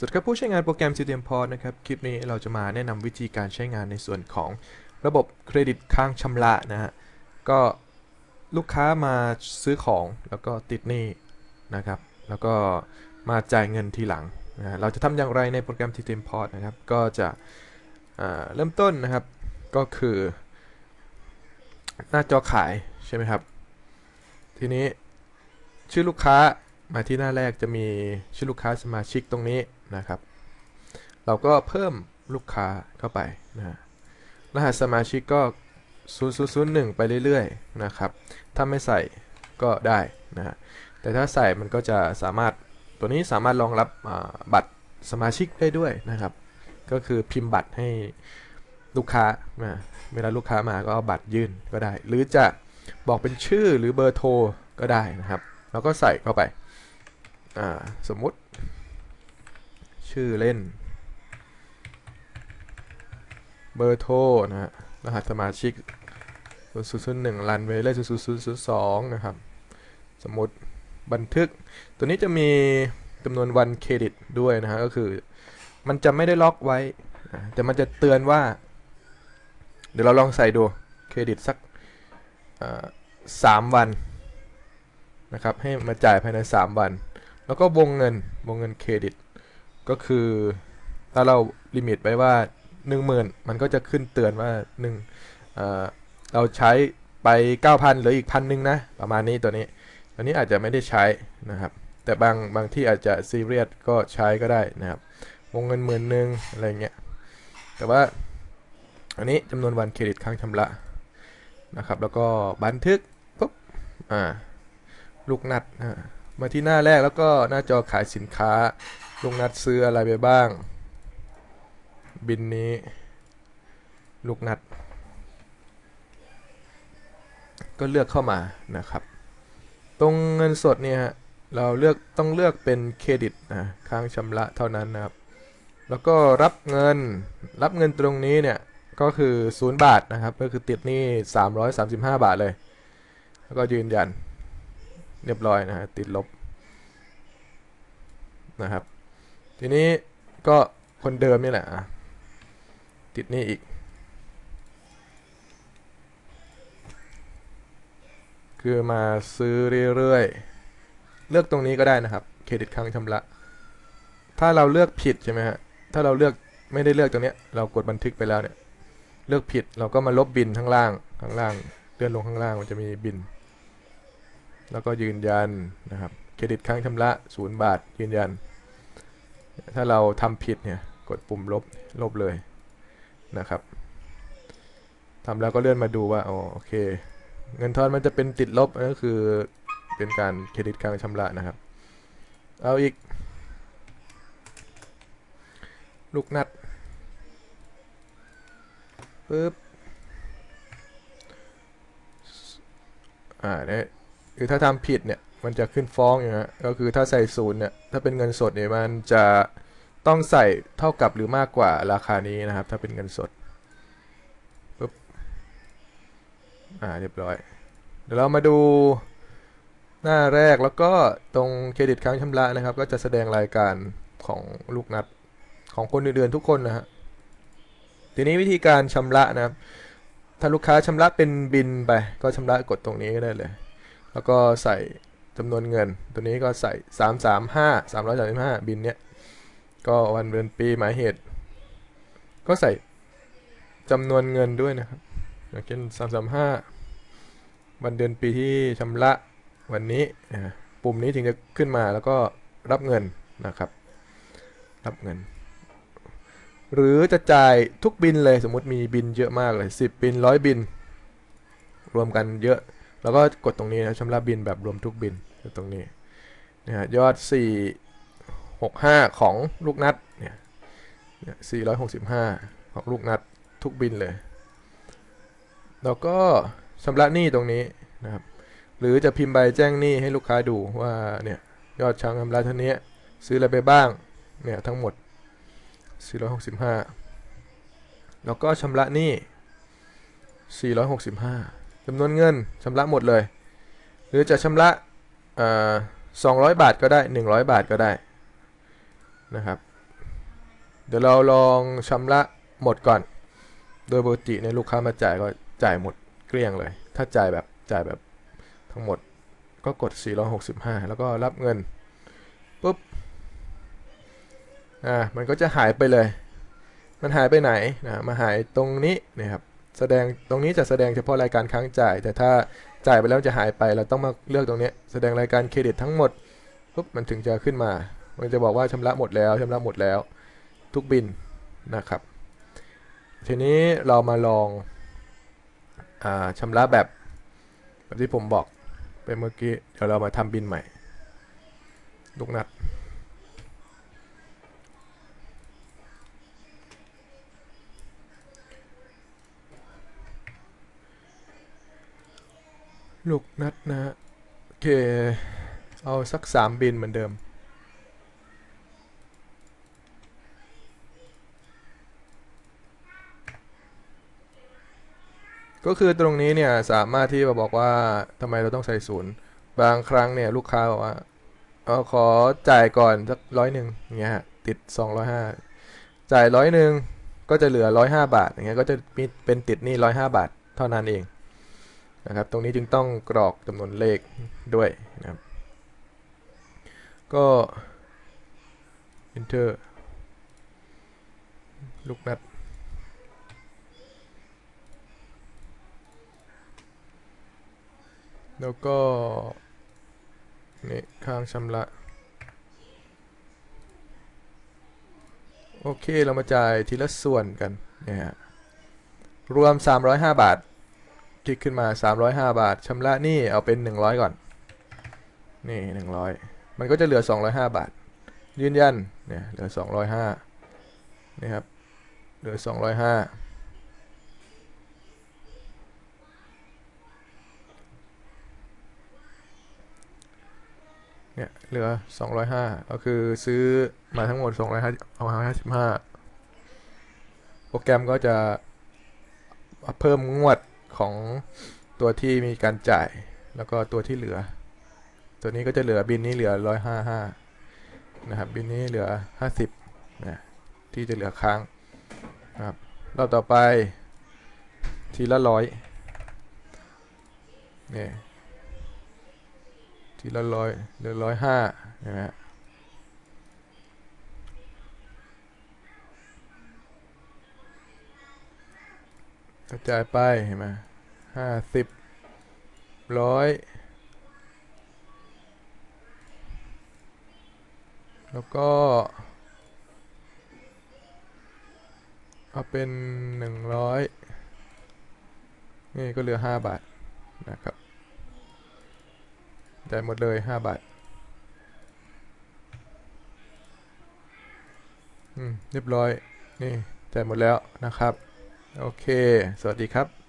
สวัสดีครับผู้ใช้งานโปรแกรม CTM Port นะครับ คลิปนี้เราจะมาแนะนำวิธีการใช้งานในส่วนของระบบเครดิตค้างชำระนะฮะ ก็ลูกค้ามาซื้อของแล้วก็ติดหนี้นะครับ แล้วก็มาจ่ายเงินทีหลังนะเราจะทำอย่างไรในโปรแกรม CTM Port นะครับ ก็จะเริ่มต้นนะครับ ก็คือ หน้าจอขายใช่ไหมครับ ทีนี้ชื่อลูกค้ามาที่หน้าแรกจะมีชื่อลูกค้าสมาชิกตรงนี้ นะครับ เราก็เพิ่มลูกค้าเข้าไปนะฮะรหัสสมาชิกก็ 0001 ไปเรื่อยๆนะครับ ถ้าไม่ใส่ก็ได้นะฮะแต่ถ้าใส่มันก็จะสามารถตัวนี้สามารถรองรับบัตรสมาชิกได้ด้วยนะครับ ก็คือพิมพ์บัตรให้ลูกค้านะเวลาลูกค้ามาก็เอาบัตรยื่นก็ได้ หรือจะบอกเป็นชื่อหรือเบอร์โทรก็ได้นะครับ แล้วก็ใส่เข้าไป สมมุติ ชื่อเล่น เบอร์โทรนะฮะรหัสสมาชิก0001รันเวลเลอร์0002 นะครับ สมมติบันทึก ตัวนี้จะมีจำนวนวันเครดิตด้วยนะฮะ ก็คือ มันจะไม่ได้ล็อกไว้ แต่มันจะเตือนว่า เดี๋ยวเราลองใส่ดู เครดิตสักสามวัน นะครับ ให้มาจ่ายภายใน 3 วัน แล้วก็วงเงิน วงเงินเครดิต ก็คือ ถ้าเราลิมิตไว้ว่า 10,000 มันก็จะขึ้นเตือนว่า1เอ่อเราใช้ไป 9,000หลืออีกพันหนึ่งนะ ประมาณนี้ตัวนี้ ตัวนี้อาจจะไม่ได้ใช้นะครับ แต่บางบางที่อาจจะซีเรียสก็ใช้ก็ได้นะครับ วงเงินหมื่นหนึ่งอะไรเงี้ย แต่ว่าอันนี้จำนวนวันเครดิตค้างชำระนะครับ แล้วก็บันทึกปุ๊บอ่าลูกนัดมาที่หน้าแรกแล้วก็หน้าจอขายสินค้า ลูกนัดซื้ออะไรไปบ้าง บินนี้ ลูกนัด ก็เลือกเข้ามานะครับ ตรงเงินสดเนี่ยเราเลือกต้องเลือกเป็นเครดิตนะค้างชำระเท่านั้นนะครับ แล้วก็รับเงินรับเงินตรงนี้เนี่ยก็คือ 0 บาทนะครับ ก็คือติดหนี้335 บาทเลย แล้วก็ยืนยันเรียบร้อยนะฮะติดลบนะครับ ทีนี้ก็คนเดิมนี่แหละติดนี้อีก คือมาซื้อเรื่อยๆ เลือกตรงนี้ก็ได้นะครับ เครดิตค้างชำระ ถ้าเราเลือกผิดใช่ไหมฮะ ถ้าเราเลือกไม่ได้เลือกตรงนี้เรากดบันทึกไปแล้วเนี่ย เลือกผิดเราก็มาลบบินข้างล่าง ข้างล่าง เลื่อนลงข้างล่างมันจะมีบิน แล้วก็ยืนยันนะครับ เครดิตค้างชำระศูนย์บาทยืนยัน ถ้าเราทำผิดเนี่ยกดปุ่มลบลบเลยนะครับทำแล้วก็เลื่อนมาดูว่าอ๋อโอเค เงินทอนมันจะเป็นติดลบก็คือเป็นการเครดิตค้างชำระนะครับ เอาอีก ลูกนัดปึ๊บอ่าเนี่ยคือถ้าทำผิดเนี่ย มันจะขึ้นฟ้องอย่างเงี้ยก็คือถ้าใส่ศูนย์เนี่ยถ้าเป็นเงินสดเนี่ยมันจะต้องใส่เท่ากับหรือมากกว่าราคานี้นะครับ ถ้าเป็นเงินสดปึ๊บอ่าเรียบร้อย เดี๋ยวเรามาดูหน้าแรกแล้วก็ตรงเครดิตค้างชำระนะครับ ก็จะแสดงรายการของลูกนัดของคนอื่นทุกคนนะฮะทีนี้วิธีการชำระนะครับ ถ้าลูกค้าชำระเป็นบินไป ก็ชำระกดตรงนี้ก็ได้เลย แล้วก็ใส่ จำนวนเงิน ตัวนี้ก็ใส่ 335 335 บินเนี้ย ก็วันเดือนปีหมายเหตุ ก็ใส่จำนวนเงินด้วยนะครับอย่างเช่น335 วันเดือนปีที่ชำระวันนี้ปุ่มนี้ถึงจะขึ้นมาแล้วก็รับเงินนะครับ รับเงิน หรือจะจ่ายทุกบินเลยสมมติมีบินเยอะมากเลย 10 บินร้อยบิน รวมกันเยอะ แล้วก็กดตรงนี้นะชำระบินแบบรวมทุกบิน ตรงนี้นะฮะยอด 465 ของลูกนัดเนี่ยเนี่ย465 ของลูกนัดทุกบินเลย แล้วก็ชำระหนี้ตรงนี้นะครับหรือจะพิมพ์ใบแจ้งหนี้ให้ลูกค้าดูว่าเนี่ยยอดชำระเท่านี้ซื้ออะไรไปบ้างเนี่ยทั้งหมด 465 แล้วก็ชำระหนี้ 465จำนวนเงินชำระหมดเลย หรือจะชำระ เอ่อ200บาทก็ได้ 100 บาทก็ได้นะครับ เดี๋ยวเราลองชำระหมดก่อน โดยปกติเนี่ยลูกค้ามาจ่ายก็จ่ายหมดเกลี้ยงเลย ถ้าจ่ายแบบจ่ายแบบทั้งหมดก็กด 465 แล้วก็รับเงินปุ๊บอ่ามันก็จะหายไปเลย มันหายไปไหนนะมาหายตรงนี้นะครับแสดงตรงนี้จะแสดงเฉพาะรายการค้างจ่าย แต่ถ้า จ่ายไปแล้วจะหายไปเราต้องมาเลือกตรงนี้แสดงรายการเครดิตทั้งหมดปุ๊บมันถึงจะขึ้นมา มันจะบอกว่าชำระหมดแล้วชำระหมดแล้ว ทุกบินนะครับ ทีนี้เรามาลองอาชำระแบบแบบที่ผมบอกไปเมื่อกี้เดี๋ยวเรามาทำบินใหม่ลูกนัด ลูกนัดนะโอเค เอาสักสามบินเหมือนเดิม ก็คือตรงนี้เนี่ย สามารถที่จะบอกว่าทำไมเราต้องใส่ศูนย์ บางครั้งเนี่ย ลูกค้าบอกว่าเอาขอจ่ายก่อนสักร้อยหนึ่งเงี้ยติดสองร้อยห้าจ่ายร้อยหนึ่งก็จะเหลือร้อยห้าบาทอย่างเงี้ยก็จะมีเป็นติดนี้ร้อยห้าบาทเท่านั้นเอง นะครับ ตรงนี้จึงต้องกรอกจำนวนเลขด้วยนะครับ ก็ enter ลูกนัดแล้วก็นี่ค้างชำระโอเค เรามาจ่ายทีละส่วนกันนี่ยฮะรวม 305 บาท ลิกขึ้นมา 305 บาทชำระหนี่เอาเป็น 100 ก่อน นี่ 100 มันก็จะเหลือ 205 บาท ยืนยัน เนี่ย เหลือ 205นี่ครับ เหลือ 205เนี่ยเหลือ 205ก็คือซื้อมาทั้งหมด 255โปรแกรมก็จะเพิ่มงวด ของตัวที่มีการจ่าย แล้วก็ตัวที่เหลือ ตัวนี้ก็จะเหลือบินนี้เหลือ155นะครับบินนี้เหลือ50นะที่จะเหลือค้างนะครับรอบต่อไปทีละร้อยเนี่ยทีละร้อยเหลือร้อยห้าใช่ไหมฮะกระจายไปเห็นไหม ห้าสิบร้อยแล้วก็เอาเป็นหนึ่งร้อยนี่ก็เหลือห้าบาทนะครับจ่ายหมดเลย5บาท อืม เรียบร้อย นี่จ่ายหมดแล้วนะครับ โอเค สวัสดีครับ